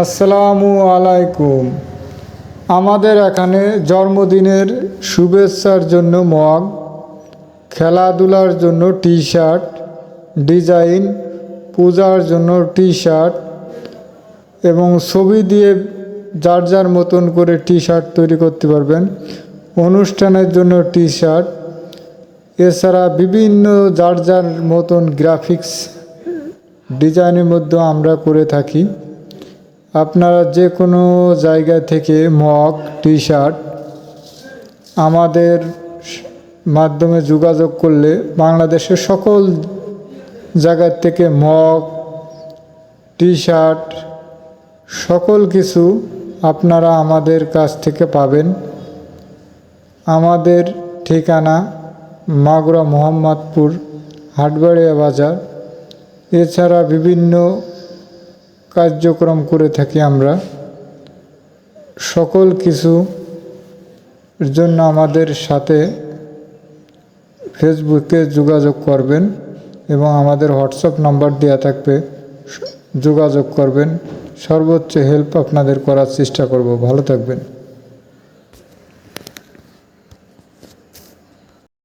আসসালামু আলাইকুম। আমাদের এখানে জন্মদিনের শুভেচ্ছার জন্য মগ, খেলাধুলার জন্য টি শার্ট ডিজাইন, পূজার জন্য টি শার্ট এবং ছবি দিয়ে যার যার মতন করে টি শার্ট তৈরি করতে পারবেন। অনুষ্ঠানের জন্য টি শার্ট এছাড়া বিভিন্ন যার যার মতন গ্রাফিক্স ডিজাইনের মধ্যে আমরা করে থাকি। আপনারা যে কোনো জায়গা থেকে মগ টি শার্ট আমাদের মাধ্যমে যোগাযোগ করলে বাংলাদেশের সকল জায়গার থেকে মগ টি শার্ট সকল কিছু আপনারা আমাদের কাছ থেকে পাবেন। আমাদের ঠিকানা মাগুরা মোহাম্মদপুর, হাটবাড়িয়া বাজার। এছাড়া বিভিন্ন কার্যক্রম করে থাকি আমরা। সকল কিছু জন্য আমাদের সাথে ফেসবুকে যোগাযোগ করবেন এবং আমাদের হোয়াটসঅ্যাপ নাম্বার দেওয়া থাকবে। যোগাযোগ করবেন। সর্বোচ্চ হেল্প আপনাদের করার চেষ্টা করব। ভালো থাকবেন।